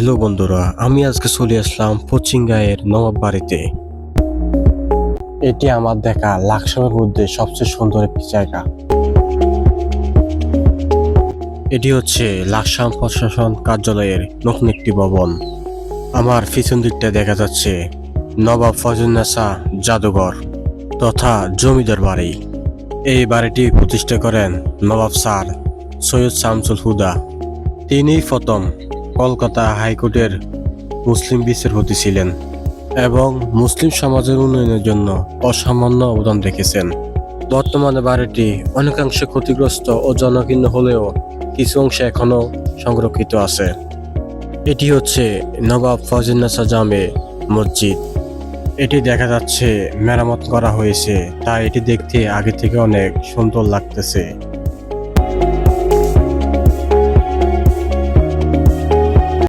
Hello বন্ধুরা, আমি আজকে চলে আসলাম পচিঙ্গায়ের নবাব বাড়িতে। এটি আমার দেখা লাকসামের মধ্যে সবচেয়ে সুন্দর একটি জায়গা। এটি হচ্ছে লাকসাম প্রশাসন কার্যালয়ের নতুন একটি ভবন। আমার পিছন দিকটা দেখা যাচ্ছে নবাব ফজলনেসা জাদুঘর তথা জমিদার বাড়ি। এই বাড়িটি প্রতিষ্ঠা করেন নবাব স্যার সৈয়দ শামসুল হুদা। তিনি প্রথম কলকাতা হাইকোর্টের মুসলিম বিচারপতি ছিলেন এবং মুসলিম সমাজের উন্নয়নের জন্য অসামান্য অবদান রেখেছেন। বর্তমানে বাড়িটি অনেকাংশে ক্ষতিগ্রস্ত ও জনকীর্ণ হলেও কিছু অংশে এখনও সংরক্ষিত আছে। এটি হচ্ছে নবাব ফজিলনাসা জামে মসজিদ। এটি দেখা যাচ্ছে মেরামত করা হয়েছে, তাই এটি দেখতে আগে থেকে অনেক সুন্দর লাগতেছে।